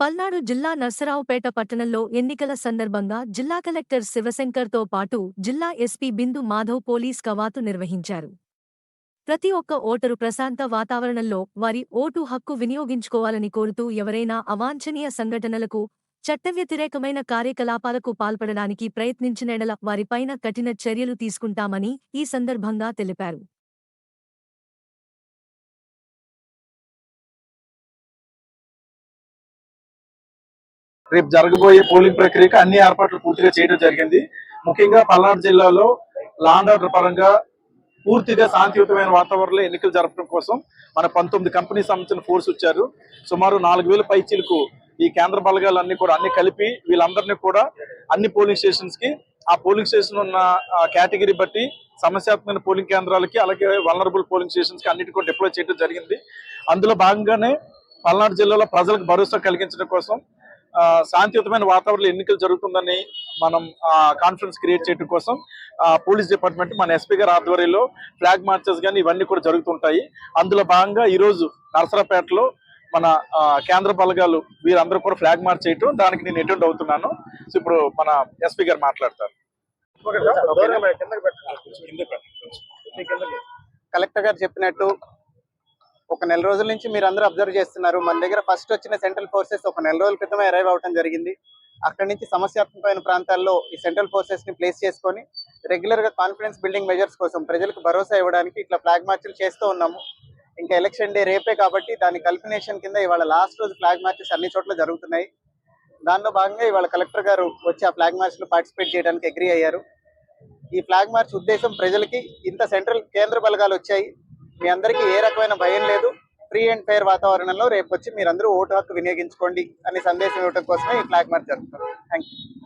పల్నాడు జిల్లా నర్సరావుపేట పట్టణంలో ఎన్నికల సందర్భంగా జిల్లా కలెక్టర్ శివశంకర్తో పాటు జిల్లా ఎస్పీ బిందు మాధవ్ పోలీస్ కవాతు నిర్వహించారు. ప్రతి ఒక్క ఓటరు ప్రశాంత వాతావరణంలో వారి ఓటు హక్కు వినియోగించుకోవాలని కోరుతూ ఎవరైనా అవాంఛనీయ సంఘటనలకు చట్టవ్యతిరేకమైన కార్యకలాపాలకు పాల్పడడానికి ప్రయత్నించినెడల వారిపైన కఠిన చర్యలు తీసుకుంటామని ఈ సందర్భంగా తెలిపారు. రేపు జరగబోయే పోలింగ్ ప్రక్రియకు అన్ని ఏర్పాట్లు పూర్తిగా చేయడం జరిగింది. ముఖ్యంగా పల్నాడు జిల్లాలో లాండ్ ఆర్డర్ పరంగా పూర్తిగా శాంతియుతమైన వాతావరణంలో ఎన్నికలు జరపడం కోసం మన పంతొమ్మిది కంపెనీ సంబంధించిన ఫోర్స్ వచ్చారు. సుమారు నాలుగు వేల పైచీలకు ఈ కేంద్ర బలగాలు అన్ని కూడా అన్ని కలిపి వీళ్ళందరినీ కూడా అన్ని పోలింగ్ స్టేషన్స్కి ఆ పోలింగ్ స్టేషన్ ఉన్న కేటగిరీ బట్టి సమస్యాత్మక పోలింగ్ కేంద్రాలకి అలాగే వలనరబుల్ పోలింగ్ స్టేషన్స్కి అన్నిటి కూడా డిప్లాయ్ చేయడం జరిగింది. అందులో భాగంగానే పల్నాడు జిల్లాలో ప్రజలకు భరోసా కలిగించడం కోసం శాంతియుతమైన వాతావరణంలో ఎన్నికలు జరుగుతుందని మనం కాన్ఫిడెన్స్ క్రియేట్ చేయడం కోసం ఆ, పోలీస్ డిపార్ట్మెంట్ మన ఎస్పీ గారి ఆధ్వర్యంలో ఫ్లాగ్ మార్చెస్ కానీ ఇవన్నీ కూడా జరుగుతుంటాయి. అందులో భాగంగా ఈ రోజు నరసరాపేటలో మన కేంద్ర బలగాలు వీరందరూ కూడా ఫ్లాగ్ మార్చ్ చేయటం దానికి నేను అటెండ్ అవుతున్నాను. సో ఇప్పుడు మన ఎస్పీ గారు మాట్లాడతారు. కలెక్టర్ గారు చెప్పినట్టు ఒక నెల రోజుల నుంచి మీరు అందరూ అబ్జర్వ్ చేస్తున్నారు. మన దగ్గర ఫస్ట్ వచ్చిన సెంట్రల్ ఫోర్సెస్ ఒక నెల రోజుల క్రితమే అరైవ్ అవడం జరిగింది. అక్కడి నుంచి సమస్యాత్మకమైన ప్రాంతాల్లో ఈ సెంట్రల్ ఫోర్సెస్ని ప్లేస్ చేసుకొని రెగ్యులర్గా కాన్ఫిడెన్స్ బిల్డింగ్ మెజర్స్ కోసం ప్రజలకు భరోసా ఇవ్వడానికి ఇట్లా ఫ్లాగ్ మార్చులు చేస్తూ ఉన్నాము. ఇంకా ఎలక్షన్ డే రేపే కాబట్టి దాని కల్పినేషన్ కింద ఇవాళ లాస్ట్ రోజు ఫ్లాగ్ మార్చెస్ అన్ని చోట్ల జరుగుతున్నాయి. దానిలో భాగంగా ఇవాళ కలెక్టర్ గారు వచ్చి ఆ ఫ్లాగ్ మార్చ్లో పార్టిసిపేట్ చేయడానికి అగ్రి అయ్యారు. ఈ ఫ్లాగ్ మార్చ్ ఉద్దేశం ప్రజలకి ఇంత సెంట్రల్ కేంద్ర బలగాలు వచ్చాయి. మీ అందరికీ ఏ రకమైన భయం లేదు. ఫ్రీ అండ్ ఫెయిర్ వాతావరణంలో రేపు వచ్చి మీరందరూ ఓటు హక్కు వినియోగించుకోండి అనే సందేశం ఇవ్వడం కోసమే ఈ ఫ్లాగ్ మార్చ్ జరుగుతుంది థ్యాంక్ యూ